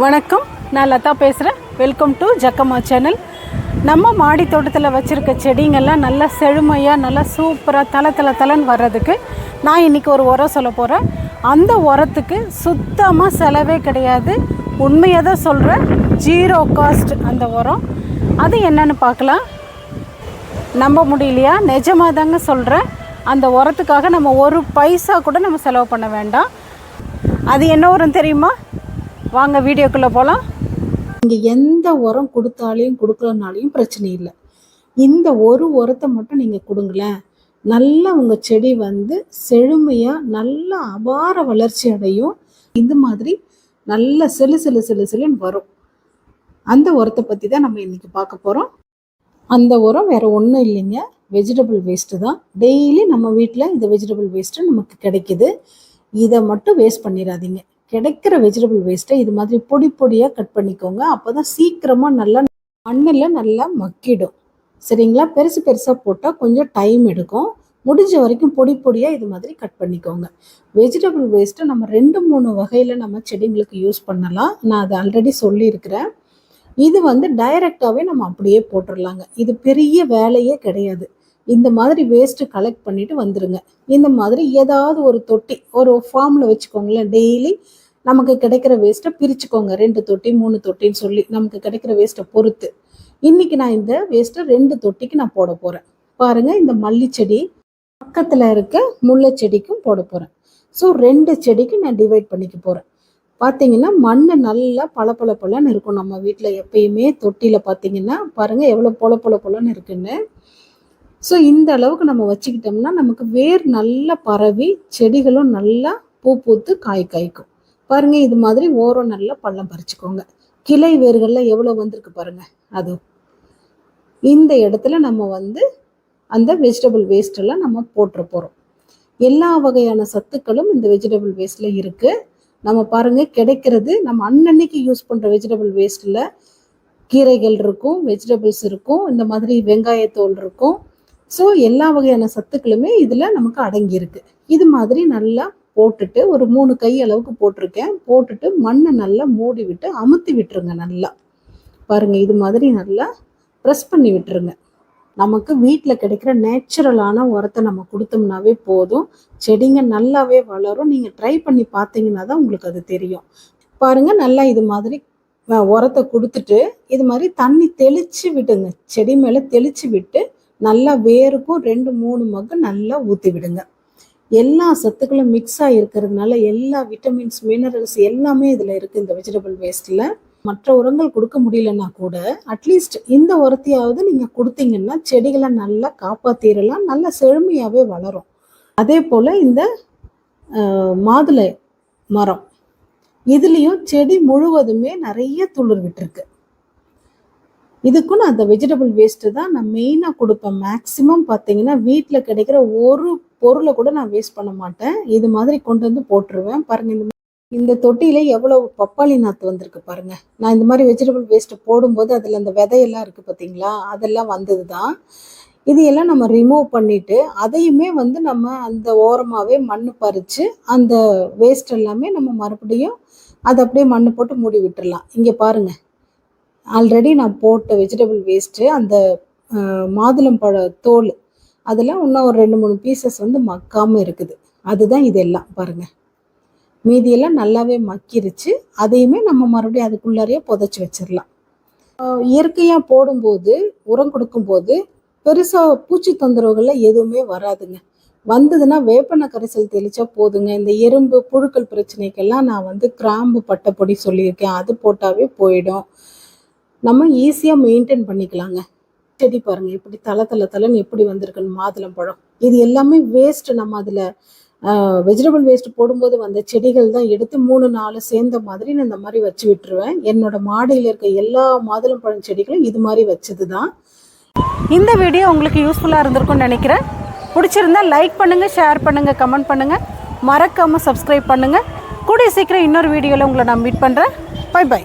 வணக்கம். நான் லதா பேசுகிறேன் வெல்கம் டு ஜக்கம்மா சேனல் நம்ம மாடி தோட்டத்தில் வச்சுருக்க செடிங்கள்லாம் நல்லா செழுமையாக நல்லா சூப்பராக தலை தலை தலைன்னு வர்றதுக்கு நான் இன்றைக்கி ஒரு உரம் சொல்ல போகிறேன் அந்த உரத்துக்கு சுத்தமாக செலவே கிடையாது. உண்மையாக தான் சொல்கிறேன் ஜீரோ காஸ்ட் அந்த உரம். அது என்னன்னு பார்க்கலாம். நம்ப முடியலையா? நிஜமாக தாங்க சொல்கிறேன் அந்த உரத்துக்காக நம்ம ஒரு பைசா கூட நம்ம செலவு பண்ண வேண்டாம். அது என்ன உரம் தெரியுமா? வாங்க வீடியோக்குள்ளே போகலாம் இங்கே எந்த உரம் கொடுத்தாலையும் கொடுக்கலனாலையும் பிரச்சனை இல்லை. இந்த ஒரு உரத்தை மட்டும் நீங்கள் கொடுங்களேன். நல்லா உங்கள் செடி வந்து செழுமையாக நல்ல அபார வளர்ச்சி அடையும். இந்த மாதிரி நல்ல செலு செலு செலு செலுன்னு வரும். அந்த உரத்தை பற்றி தான் நம்ம இன்றைக்கி பார்க்க போகிறோம் அந்த உரம் வேறு ஒன்றும் இல்லைங்க. வெஜிடபிள் வேஸ்ட்டு தான். டெய்லி நம்ம வீட்டில் இந்த வெஜிடபிள் வேஸ்ட்டு நமக்கு கிடைக்குது. இதை மட்டும் வேஸ்ட் பண்ணிடாதீங்க. கிடைக்கிற வெஜிடபிள் வேஸ்ட்டை இது மாதிரி பொடி பொடியாக கட் பண்ணிக்கோங்க. அப்போ தான் சீக்கிரமாக நல்லா மண்ணில் நல்லா மக்கிடும். சரிங்களா? பெருசு பெருசாக போட்டால் கொஞ்சம் டைம் எடுக்கும். முடிஞ்ச வரைக்கும் பொடி பொடியாக இது மாதிரி கட் பண்ணிக்கோங்க. வெஜிடபிள் வேஸ்ட்டை நம்ம ரெண்டு மூணு வகையில் நம்ம செடிங்களுக்கு யூஸ் பண்ணலாம். நான் அதை ஆல்ரெடி சொல்லியிருக்கிறேன். இது வந்து டைரெக்டாகவே நம்ம அப்படியே போட்டுடலாங்க இது பெரிய வேலையே கிடையாது. இந்த மாதிரி வேஸ்ட்டு கலெக்ட் பண்ணிட்டு வந்துடுங்க இந்த மாதிரி ஏதாவது ஒரு தொட்டி ஒரு ஃபார்மில் வச்சுக்கோங்களேன். டெய்லி நமக்கு கிடைக்கிற வேஸ்ட்டை பிரிச்சுக்கோங்க. ரெண்டு தொட்டி மூணு தொட்டின்னு சொல்லி நமக்கு கிடைக்கிற வேஸ்ட்டை பொறுத்து. இன்னைக்கு நான் இந்த வேஸ்ட்டை ரெண்டு தொட்டிக்கு நான் போட போகிறேன் பாருங்கள் இந்த மல்லி செடி பக்கத்தில் இருக்க முல்லை செடிக்கும் போட போகிறேன் ஸோ ரெண்டு செடிக்கு நான் டிவைட் பண்ணிக்க போகிறேன் பார்த்தீங்கன்னா மண் நல்லா பள இருக்கும் நம்ம வீட்டில் எப்பயுமே தொட்டியில் பார்த்தீங்கன்னா பாருங்கள் எவ்வளோ பொல பொல பொலன்னு இருக்குன்னு. ஸோ இந்த அளவுக்கு நம்ம வச்சுக்கிட்டோம்னா நமக்கு வேர் நல்லா பரவி செடிகளும் நல்லா பூ பூத்து காய் காய்க்கும். பாருங்க இது மாதிரி ஓரம் நல்லா பள்ளம் பறிச்சுக்கோங்க. கிளை வேர்கள்லாம் எவ்வளோ வந்திருக்கு பாருங்க அது. இந்த இடத்துல நம்ம வந்து அந்த வெஜிடபிள் வேஸ்ட்டெல்லாம் நம்ம போட்டுற போகிறோம் எல்லா வகையான சத்துக்களும் இந்த வெஜிடபிள் வேஸ்ட்டில் இருக்குது நம்ம பாருங்கள் கிடைக்கிறது நம்ம அன்னன்னைக்கு யூஸ் பண்ணுற வெஜிடபிள் வேஸ்ட்டில் கீரைகள் இருக்கும் வெஜிடபிள்ஸ் இருக்கும் இந்த மாதிரி வெங்காயத்தோல் இருக்கும். ஸோ எல்லா வகையான சத்துக்களுமே இதில் நமக்கு அடங்கியிருக்கு. இது மாதிரி நல்லா போட்டுட்டு ஒரு மூணு கை அளவுக்கு போட்டிருக்கேன். போட்டுட்டு மண்ணை நல்லா மூடி விட்டு அமுத்தி விட்டுருங்க நல்லா. பாருங்கள் இது மாதிரி நல்லா ப்ரெஸ் பண்ணி விட்டுருங்க. நமக்கு வீட்டில் கிடைக்கிற நேச்சுரலான உரத்தை நம்ம கொடுத்தோம்னாவே போதும். செடிங்க நல்லாவே வளரும். நீங்கள் ட்ரை பண்ணி பார்த்தீங்கன்னா தான் உங்களுக்கு அது தெரியும். பாருங்கள் நல்லா இது மாதிரி உரத்தை கொடுத்துட்டு இது மாதிரி தண்ணி தெளித்து விடுங்க. செடி மேலே தெளித்து விட்டு நல்லா வேருக்கும். ரெண்டு மூணு மக்கு நல்லா ஊற்றி விடுங்க. எல்லா சத்துக்களும் மிக்ஸ் ஆகிருக்கிறதுனால எல்லா விட்டமின்ஸ் மினரல்ஸ் எல்லாமே இதில் இருக்குது இந்த வெஜிடபிள் வேஸ்ட்டில் மற்ற உரங்கள் கொடுக்க முடியலன்னா கூட அட்லீஸ்ட் இந்த உரத்தையாவது நீங்கள் கொடுத்தீங்கன்னா செடிகளை நல்லா காப்பாற்றிடலாம் நல்லா செழுமையாகவே வளரும். அதே போல் இந்த மாதுளை மரம். இதுலேயும் செடி முழுவதுமே நிறைய துளிர் விட்டுருக்கு. இதுக்கும் நான் அந்த வெஜிடபிள் வேஸ்ட்டு தான் நான் மெயினாக கொடுப்பேன். மேக்ஸிமம் பார்த்தீங்கன்னா வீட்டில் கிடைக்கிற ஒரு பொருளை கூட நான் வேஸ்ட் பண்ண மாட்டேன். இது மாதிரி கொண்டு வந்து போட்டுருவேன். பாருங்கள் இந்த இந்த தொட்டியில் எவ்வளோ பப்பாளி நாற்று வந்திருக்கு பாருங்கள் நான் இந்த மாதிரி வெஜிடபிள் வேஸ்ட்டு போடும்போது அதில் அந்த விதையெல்லாம் இருக்குது பார்த்தீங்களா? அதெல்லாம் வந்தது தான் இதையெல்லாம் நம்ம ரிமூவ் பண்ணிவிட்டு அதையுமே வந்து நம்ம அந்த ஓரமாகவே மண் பறித்து அந்த வேஸ்ட் எல்லாமே நம்ம மறுபடியும் அதை அப்படியே மண் போட்டு மூடி விட்டுடலாம் இங்கே பாருங்கள் ஆல்ரெடி நான் போட்ட வெஜிடபிள் வேஸ்ட்டு அந்த மாதுளம்பழ தோல் அதெல்லாம் இன்னும் ஒரு ரெண்டு மூணு பீசஸ் வந்து மக்காமல் இருக்குது. அதுதான் இதெல்லாம் பாருங்க. மீதியெல்லாம் நல்லாவே மக்கிருச்சு. அதையுமே நம்ம மறுபடியும் அதுக்குள்ளாரையே புதைச்சி வச்சிடலாம் இயற்கையாக போடும்போது உரம் கொடுக்கும்போது பெருசாக பூச்சி தொந்தரவுகள்லாம் எதுவுமே வராதுங்க. வந்ததுன்னா வேப்பண்ணை கரைசல் தெளிச்சா போதுங்க. இந்த எறும்பு புழுக்கள் பிரச்சனைக்கெல்லாம் நான் வந்து கிராம்பு பட்டைப்பொடி சொல்லியிருக்கேன். அது போட்டாவே போயிடும். நம்ம ஈஸியாக மெயின்டைன் பண்ணிக்கலாங்க. செடி பாருங்க இப்படி தலை தலை தலைன்னு எப்படி வந்திருக்குன்னு மாதுளம்பழம் இது எல்லாமே வேஸ்ட் நம்ம அதில் வெஜிடபிள் வேஸ்ட் போடும்போது வந்த செடிகள் தான் எடுத்து மூணு நாலு சேர்ந்த மாதிரி நான் இந்த மாதிரி வச்சு விட்டுருவேன். என்னோட மாடியில் இருக்க எல்லா மாதுளம் பழம் செடிகளும் இது மாதிரி வச்சது தான் இந்த வீடியோ உங்களுக்கு யூஸ்ஃபுல்லாக இருந்திருக்கும்னு நினைக்கிறேன். பிடிச்சிருந்தா லைக் பண்ணுங்கள் ஷேர் பண்ணுங்கள் கமெண்ட் பண்ணுங்கள் மறக்காமல் சப்ஸ்கிரைப் பண்ணுங்கள் கூடிய சீக்கிரம் இன்னொரு வீடியோவில் உங்களை நான் மீட் பண்ணுறேன் பை பை